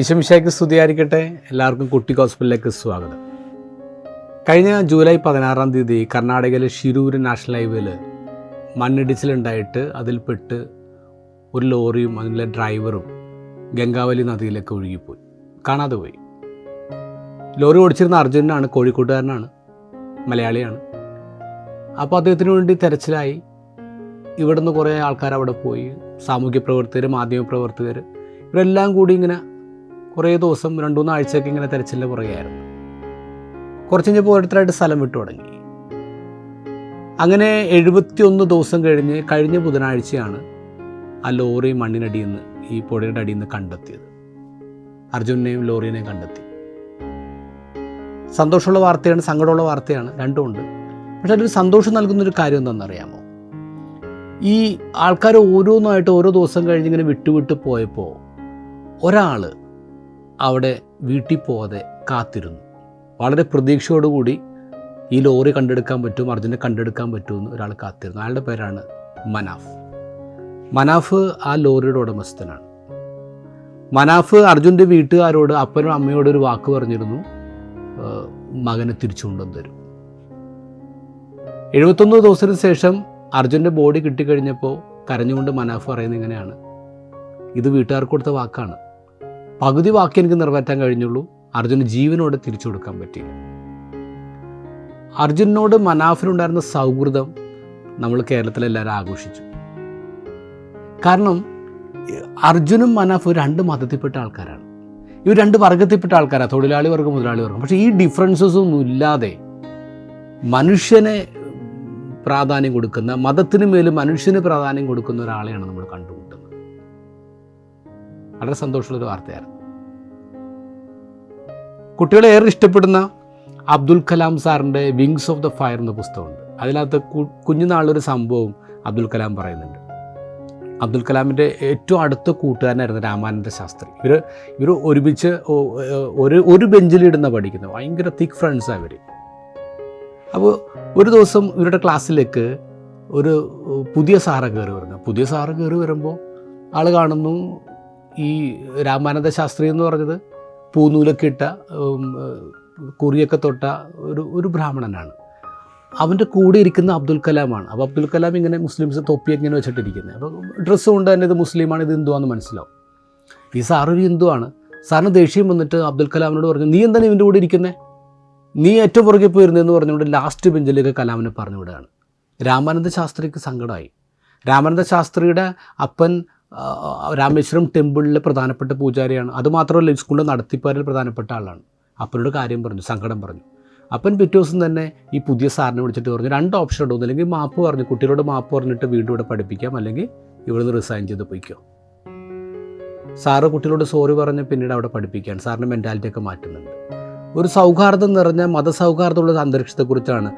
ഈശംശയ്ക്ക് സ്തുതിയായിരിക്കട്ടെ. എല്ലാവർക്കും കുട്ടി ഹോസ്പിറ്റലിലേക്ക് സ്വാഗതം. കഴിഞ്ഞ ജൂലൈ പതിനാറാം തീയതി കർണാടകയിലെ ഷിരൂർ നാഷണൽ ഹൈവേയിൽ മണ്ണിടിച്ചിലുണ്ടായിട്ട് അതിൽപ്പെട്ട് ഒരു ലോറിയും അതിലെ ഡ്രൈവറും ഗംഗാവലി നദിയിലേക്ക് ഒഴുകിപ്പോയി. കാണാതെ പോയി. ലോറി ഓടിച്ചിരുന്ന അർജുനാണ് കോഴിക്കോട്ടുകാരനാണ് മലയാളിയാണ്. അപ്പോൾ അദ്ദേഹത്തിന് വേണ്ടി തെരച്ചിലായി. ഇവിടുന്ന് കുറേ ആൾക്കാർ അവിടെ പോയി സാമൂഹ്യ പ്രവർത്തകർ മാധ്യമ പ്രവർത്തകർ ഇവരെല്ലാം കൂടി ഇങ്ങനെ കുറേ ദിവസം രണ്ടു മൂന്ന് ആഴ്ചയൊക്കെ ഇങ്ങനെ തിരച്ചിൽ പുറകെയായിരുന്നു. കുറച്ച് കഴിഞ്ഞപ്പോൾ ഓരോരുത്തരായിട്ട് സ്ഥലം വിട്ടു തുടങ്ങി. അങ്ങനെ എഴുപത്തിയൊന്ന് ദിവസം കഴിഞ്ഞ് കഴിഞ്ഞ ബുധനാഴ്ചയാണ് ആ ലോറി മണ്ണിനടിയിൽ നിന്ന് ഈ പുഴയുടെ അടിയിൽ നിന്ന് കണ്ടെത്തിയത്. അർജുനെയും ലോറിനെയും കണ്ടെത്തി. സന്തോഷമുള്ള വാർത്തയാണ് സങ്കടമുള്ള വാർത്തയാണ് രണ്ടുമുണ്ട് പക്ഷെ അതിൽ സന്തോഷം നൽകുന്നൊരു കാര്യം എന്താണെന്നറിയാമോ? ഈ ആൾക്കാർ ഓരോന്നായിട്ട് ഓരോ ദിവസം കഴിഞ്ഞ് ഇങ്ങനെ വിട്ടുവിട്ട് പോയപ്പോൾ ഒരാൾ അവിടെ വീട്ടിൽ പോവാതെ കാത്തിരുന്നു. വളരെ പ്രതീക്ഷയോടുകൂടി ഈ ലോറി കണ്ടെടുക്കാൻ പറ്റും അർജുനെ കണ്ടെടുക്കാൻ പറ്റുമെന്ന് ഒരാൾ കാത്തിരുന്നു. അയാളുടെ പേരാണ് മനാഫ്. മനാഫ് ആ ലോറിയുടെ ഉടമസ്ഥനാണ്. മനാഫ് അർജുന്റെ വീട്ടുകാരോട് അപ്പനും അമ്മയോട് ഒരു വാക്ക് പറഞ്ഞിരുന്നു മകനെ തിരിച്ചു കൊണ്ടുവന്ന് എഴുപത്തൊന്ന് ദിവസത്തിന് ശേഷം അർജുന്റെ ബോഡി കിട്ടിക്കഴിഞ്ഞപ്പോൾ കരഞ്ഞുകൊണ്ട് മനാഫ് പറയുന്നത് ഇങ്ങനെയാണ്. ഇത് വീട്ടുകാർക്ക് കൊടുത്ത വാക്കാണ്. പകുതി വാക്ക് എനിക്ക് നിറവേറ്റാൻ കഴിഞ്ഞുള്ളൂ. അർജുന് ജീവനോടെ തിരിച്ചു കൊടുക്കാൻ പറ്റിയില്ല. അർജുനോട് മനാഫിനുണ്ടായിരുന്ന സൗഹൃദം നമ്മൾ കേരളത്തിലെല്ലാവരും ആഘോഷിച്ചു. കാരണം അർജുനും മനാഫും രണ്ട് മതത്തിൽപ്പെട്ട ആൾക്കാരാണ്. ഇവർ രണ്ട് വർഗത്തിൽപ്പെട്ട ആൾക്കാരാണ് തൊഴിലാളി വർഗം മുതലാളി വർഗം. പക്ഷേ ഈ ഡിഫറൻസസ് ഒന്നും ഇല്ലാതെ മനുഷ്യനെ പ്രാധാന്യം കൊടുക്കുന്ന മതത്തിന് മേലും മനുഷ്യന് പ്രാധാന്യം കൊടുക്കുന്ന ഒരാളെയാണ് നമ്മൾ കണ്ടുമുട്ടുന്നത്. വളരെ സന്തോഷമുള്ളൊരു വാർത്തയായിരുന്നു. കുട്ടികളെ ഏറെ ഇഷ്ടപ്പെടുന്ന അബ്ദുൽ കലാം സാറിന്റെ വിങ്സ് ഓഫ് ദ ഫയർ എന്ന പുസ്തകമുണ്ട്. അതിനകത്ത് കുഞ്ഞുനാളൊരു സംഭവം അബ്ദുൽ കലാം പറയുന്നുണ്ട്. അബ്ദുൽ കലാമിന്റെ ഏറ്റവും അടുത്ത കൂട്ടുകാരനായിരുന്നു രാമാനന്ദ ശാസ്ത്രി. ഇവർ ഇവർ ഒരുമിച്ച് ഒരു ഒരു ബെഞ്ചിലിടുന്ന പഠിക്കുന്നത് ഭയങ്കര തിക്ക് ഫ്രണ്ട്സാണ് ഇവർ അപ്പോൾ ഒരു ദിവസം ഇവരുടെ ക്ലാസ്സിലേക്ക് ഒരു പുതിയ സാറ് കയറി വരുന്നു. പുതിയ സാറ് കയറി വരുമ്പോൾ ആൾ കാണുന്നു ഈ രാമാനന്ദ ശാസ്ത്രി എന്ന് പറഞ്ഞത്. പൂനൂലൊക്കെ ഇട്ട കുറിയൊക്കെ തൊട്ട ഒരു ഒരു ബ്രാഹ്മണനാണ്. അവന്റെ കൂടെ ഇരിക്കുന്ന അബ്ദുൽ കലാമാണ്. അപ്പോൾ അബ്ദുൽ കലാം ഇങ്ങനെ മുസ്ലിംസ് തൊപ്പി ഇങ്ങനെ വെച്ചിട്ടിരിക്കുന്നത് അപ്പോൾ ഡ്രസ്സ് കൊണ്ട് തന്നെ ഇത് മുസ്ലിമാണ് ഇത് ഹിന്ദുവാന്ന് മനസ്സിലാവും. ഈ സാറൊരു ഹിന്ദുവാണ്. സാറിന് ദേഷ്യം വന്നിട്ട് അബ്ദുൽ കലാമിനോട് പറഞ്ഞു നീ എന്താണ് ഇവന്റെ കൂടെ ഇരിക്കുന്നത് നീ ഏറ്റവും പുറകെ പോയിരുന്നതെന്ന് പറഞ്ഞുകൊണ്ട് ലാസ്റ്റ് ബെഞ്ചിലേക്ക് കലാമിനെ പറഞ്ഞു വിടുകയാണ് രാമാനന്ദ ശാസ്ത്രിക്ക് സങ്കടമായി. രാമാനന്ദ ശാസ്ത്രിയുടെ അപ്പൻ രാമേശ്വരം ടെമ്പിളിലെ പ്രധാനപ്പെട്ട പൂജാരിയാണ്. അതുമാത്രമല്ല സ്കൂളിലെ നടത്തിപ്പാരിൽ പ്രധാനപ്പെട്ട ആളാണ്. അപ്പനോട് കാര്യം പറഞ്ഞു സങ്കടം പറഞ്ഞു. അപ്പൻ പിറ്റേ ദിവസം തന്നെ ഈ പുതിയ സാറിനെ വിളിച്ചിട്ട് പറഞ്ഞു രണ്ട് ഓപ്ഷൻ ഉണ്ടോ? അല്ലെങ്കിൽ മാപ്പ് പറഞ്ഞു കുട്ടികളോട് മാപ്പ് പറഞ്ഞിട്ട് വീണ്ടും ഇവിടെ പഠിപ്പിക്കാം അല്ലെങ്കിൽ ഇവിടുന്ന് റിസൈൻ ചെയ്ത് പോയിക്കോ. സാറ് കുട്ടികളോട് സോറി പറഞ്ഞ് പിന്നീട് അവിടെ പഠിപ്പിക്കാൻ സാറിന്റെ മെന്റാലിറ്റി ഒക്കെ മാറ്റുന്നുണ്ട്. ഒരു സൗഹാർദ്ദം നിറഞ്ഞ മതസൗഹാർദ്ദമുള്ള അന്തരീക്ഷത്തെക്കുറിച്ചാണ്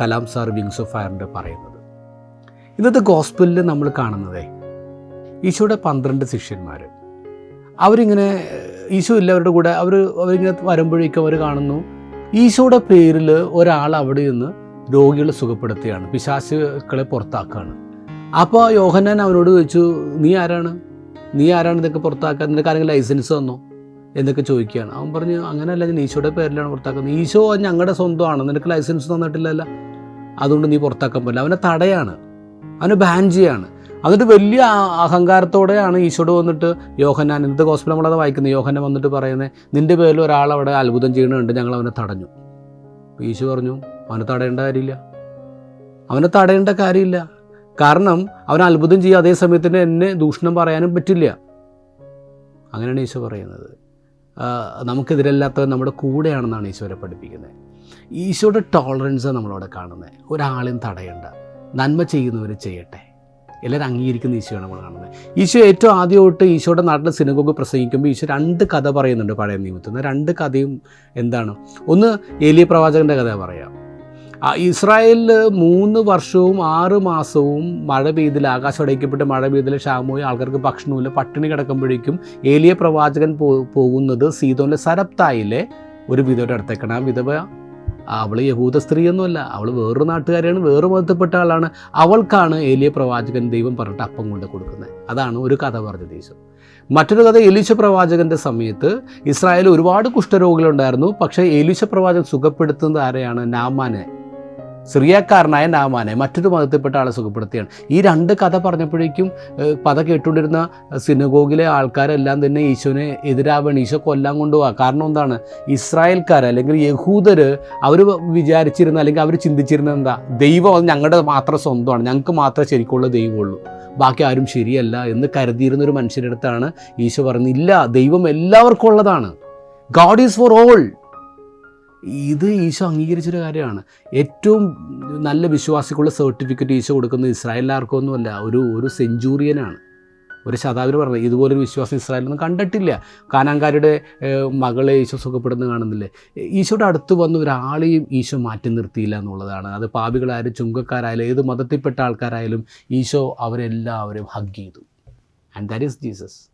കലാം സാർ വിങ്സ് ഓഫ് ഫയറിന്റെ പറയുന്നത്. ഇന്നത്തെ ഗോസ്പലിൽ നമ്മൾ കാണുന്നതേ ഈശോയുടെ പന്ത്രണ്ട് ശിഷ്യന്മാർ അവരിങ്ങനെ ഈശോ ഇല്ലവരുടെ കൂടെ അവർ അവരിങ്ങനെ വരുമ്പോഴേക്കും അവർ കാണുന്നു ഈശോയുടെ പേരിൽ ഒരാൾ അവിടെ നിന്ന് രോഗികളെ സുഖപ്പെടുത്തുകയാണ് പിശാശുക്കളെ പുറത്താക്കുകയാണ്. അപ്പോൾ യോഹന്നാൻ അവനോട് ചോദിച്ചു നീ ആരാണ്? നീ ആരാണ് ഇതൊക്കെ പുറത്താക്കാൻ? നിനക്ക് ആരെങ്കിലും ലൈസൻസ് തന്നോ? എന്നൊക്കെ ചോദിക്കുകയാണ്. അവൻ പറഞ്ഞു അങ്ങനെയല്ല ഞാൻ ഈശോയുടെ പേരിലാണ് പുറത്താക്കുന്നത്. ഈശോ ഞങ്ങളുടെ സ്വന്തമാണ് നിനക്ക് ലൈസൻസ് തന്നിട്ടില്ലല്ല. അതുകൊണ്ട് നീ പുറത്താക്കാൻ പറ്റില്ല അവനെ തടയാണ് അവനെ ബാൻ ചെയ്യാണ്. എന്നിട്ട് വലിയ അഹങ്കാരത്തോടെയാണ് ഈശോട് വന്നിട്ട് യോഹന്നാൻ ഇന്നത്തെ ഹോസ്പിറ്റൽ നമ്മളത് വായിക്കുന്നത്. യോഹന്നാൻ വന്നിട്ട് പറയുന്നത് നിന്റെ പേരിൽ ഒരാൾ അവിടെ അത്ഭുതം ചെയ്യണുണ്ട് ഞങ്ങൾ അവനെ തടഞ്ഞു. ഈശോ പറഞ്ഞു അവനെ തടയേണ്ട കാര്യമില്ല. അവനെ തടയേണ്ട കാര്യമില്ല. കാരണം അവൻ അത്ഭുതം ചെയ്യുക അതേ സമയത്തിന് എന്നെ ദൂഷണം പറയാനും പറ്റില്ല. അങ്ങനെയാണ് ഈശോ പറയുന്നത്. നമുക്കെതിരല്ലാത്തവൻ നമ്മുടെ കൂടെയാണെന്നാണ് ഈശോരെ പഠിപ്പിക്കുന്നത്. ഈശോയുടെ ടോളറൻസ് നമ്മളവിടെ കാണുന്നത്. ഒരാളെയും തടയേണ്ട. നന്മ ചെയ്യുന്നവർ ചെയ്യട്ടെ. എല്ലാവരും അംഗീകരിക്കുന്ന ഈശോയാണ് നമ്മൾ കാണുന്നത്. ഈശോ ഏറ്റവും ആദ്യമായിട്ട് ഈശോയുടെ നാട്ടിൽ സിനഗോഗ് പ്രസംഗിക്കുമ്പോൾ ഈശോ രണ്ട് കഥ പറയുന്നുണ്ട് പഴയ നിയമത്തിൽ. രണ്ട് കഥയും എന്താണ്? ഒന്ന് ഏലിയ പ്രവാചകന്റെ കഥ പറയാം. ഇസ്രായേലിൽ മൂന്ന് വർഷവും ആറ് മാസവും മഴ പെയ്തില്ല ആകാശം അടയ്ക്കപ്പെട്ട് മഴ പെയ്തില്ല ക്ഷാമവും ആൾക്കാർക്ക് ഭക്ഷണമില്ല പട്ടിണി കിടക്കുമ്പോഴേക്കും ഏലിയ പ്രവാചകൻ പോകുന്നത് സീതോനിലെ സരപ്തായിലെ ഒരു വിധവയുടെ അടുത്തേക്കാണ്. ആ വിധവ അവൾ യഹൂദ സ്ത്രീയൊന്നുമല്ല. അവൾ വേറൊരു നാട്ടുകാരിയാണ് വേറെ മതത്തിൽപ്പെട്ട ആളാണ്. അവൾക്കാണ് ഏലിയ പ്രവാചകൻ ദൈവം പറഞ്ഞിട്ട് അപ്പം കൊണ്ട് കൊടുക്കുന്നത്. അതാണ് ഒരു കഥ പറഞ്ഞത് ഈശോ മറ്റൊരു കഥ എലീശ പ്രവാചകന്റെ സമയത്ത് ഇസ്രായേൽ ഒരുപാട് കുഷ്ഠരോഗികളുണ്ടായിരുന്നു. പക്ഷേ എലീശ പ്രവാചകൻ സുഖപ്പെടുത്തുന്നത് ആരെയാണ്? നാമാനെ. സിറിയക്കാരനായ നാമാനെ മറ്റൊരു മതത്തിൽപ്പെട്ട ആളെ സുഖപ്പെടുത്തിയാണ്. ഈ രണ്ട് കഥ പറഞ്ഞപ്പോഴേക്കും കഥ കേട്ടുകൊണ്ടിരുന്ന സിനഗോഗിലെ ആൾക്കാരെല്ലാം തന്നെ ഈശോനെ എതിരാവാണ് ഈശോ കൊല്ലാൻ കൊണ്ടുപോകാം കാരണം എന്താണ്? ഇസ്രായേൽക്കാർ അല്ലെങ്കിൽ യഹൂദർ അവർ വിചാരിച്ചിരുന്ന അല്ലെങ്കിൽ അവർ ചിന്തിച്ചിരുന്ന എന്താ? ദൈവം അത് ഞങ്ങളുടെ മാത്രം സ്വന്തമാണ്. ഞങ്ങൾക്ക് മാത്രമേ ശരിക്കുള്ള ദൈവമുള്ളൂ. ബാക്കി ആരും ശരിയല്ല എന്ന് കരുതിയിരുന്ന ഒരു മനുഷ്യരുടെ അടുത്താണ് ഈശോ പറയുന്നത്. ഇല്ല ദൈവം എല്ലാവർക്കും ഉള്ളതാണ്. God is for all. ഇത് ഈശോ അംഗീകരിച്ചൊരു കാര്യമാണ്. ഏറ്റവും നല്ല വിശ്വാസിക്കുള്ള സർട്ടിഫിക്കറ്റ് ഈശോ കൊടുക്കുന്നത് ഇസ്രായേലിലാർക്കൊന്നുമല്ല ഒരു ഒരു സെഞ്ചൂറിയനാണ്. ഒരു ശതാബ്ദി പറഞ്ഞത് ഇതുപോലൊരു വിശ്വാസം ഇസ്രായേലൊന്നും കണ്ടിട്ടില്ല. കാനാങ്കാരുടെ മകളെ ഈശോ സുഖപ്പെടുന്നു കാണുന്നില്ലേ. ഈശോയുടെ അടുത്ത് വന്ന് ഒരാളെയും ഈശോ മാറ്റി നിർത്തിയില്ല എന്നുള്ളതാണ്. അത് പാപികളായാലും ചുങ്കക്കാരായാലും ഏത് മതത്തിൽപ്പെട്ട ആൾക്കാരായാലും ഈശോ അവരെല്ലാവരും ഹഗ് ചെയ്തു. ആൻഡ് ദാറ്റ് ഈസ് ജീസസ്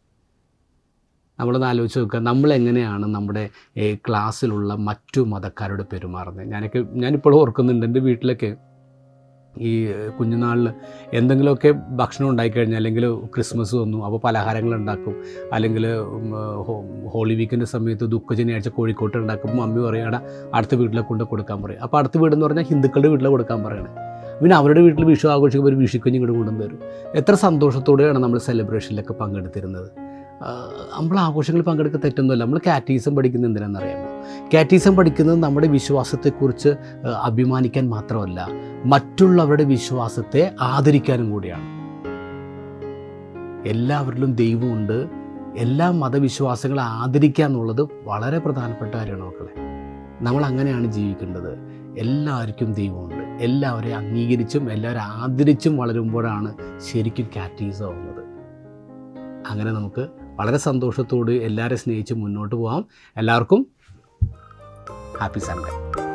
നമ്മളൊന്ന് ആലോചിച്ച് നോക്കുക. നമ്മളെങ്ങനെയാണ് നമ്മുടെ ക്ലാസ്സിലുള്ള മറ്റു മതക്കാരോട് പെരുമാറുന്നത് ഞാനൊക്കെ ഞാനിപ്പോഴും ഓർക്കുന്നുണ്ട് എന്റെ വീട്ടിലൊക്കെ ഈ കുഞ്ഞുനാളിൽ എന്തെങ്കിലുമൊക്കെ ഭക്ഷണം ഉണ്ടായിക്കഴിഞ്ഞാൽ അല്ലെങ്കിൽ ക്രിസ്മസ് വന്നു അപ്പോൾ പലഹാരങ്ങൾ ഉണ്ടാക്കും. അല്ലെങ്കിൽ ഹോളി വീക്കിന്റെ സമയത്ത് ദുഃഖ ശനിയാഴ്ച കോഴിക്കോട്ട് ഉണ്ടാക്കുമ്പോൾ മമ്മി പറയുകയാണ് അടുത്ത വീട്ടിലെ കൊണ്ട് കൊടുക്കാൻ പറയും. അപ്പോൾ അടുത്ത വീടെന്ന് പറഞ്ഞാൽ ഹിന്ദുക്കളുടെ വീട്ടിൽ കൊടുക്കാൻ പറയണേ. പിന്നെ അവരുടെ വീട്ടിൽ വിഷു ആഘോഷിക്കുമ്പോൾ ഒരു വിഷുക്കഞ്ഞി ഇങ്ങോട്ട് കൊണ്ടുവന്ന് തരും. എത്ര സന്തോഷത്തോടെയാണ് നമ്മൾ സെലിബ്രേഷനിലൊക്കെ പങ്കെടുത്തിരുന്നത്. നമ്മൾ ആഘോഷങ്ങളിൽ പങ്കെടുക്കുക തെറ്റൊന്നുമല്ല. നമ്മൾ കാറ്റീസം പഠിക്കുന്നത് എന്തിനാണെന്നറിയാമോ കാറ്റീസം പഠിക്കുന്നത് നമ്മുടെ വിശ്വാസത്തെക്കുറിച്ച് അഭിമാനിക്കാൻ മാത്രമല്ല മറ്റുള്ളവരുടെ വിശ്വാസത്തെ ആദരിക്കാനും കൂടിയാണ്. എല്ലാവരിലും ദൈവമുണ്ട്. എല്ലാ മതവിശ്വാസങ്ങളെ ആദരിക്കുക എന്നുള്ളത് വളരെ പ്രധാനപ്പെട്ട കാര്യമാണ് മക്കളെ. നമ്മൾ അങ്ങനെയാണ് ജീവിക്കേണ്ടത്. എല്ലാവർക്കും ദൈവമുണ്ട്. എല്ലാവരെയും അംഗീകരിച്ചും എല്ലാവരും ആദരിച്ചും വളരുമ്പോഴാണ് ശരിക്കും കാറ്റീസം ആവുന്നത്. അങ്ങനെ നമുക്ക് വളരെ സന്തോഷത്തോട് എല്ലാവരെയും സ്നേഹിച്ച് മുന്നോട്ട് പോകാം. എല്ലാവർക്കും ഹാപ്പി സൺഡേ.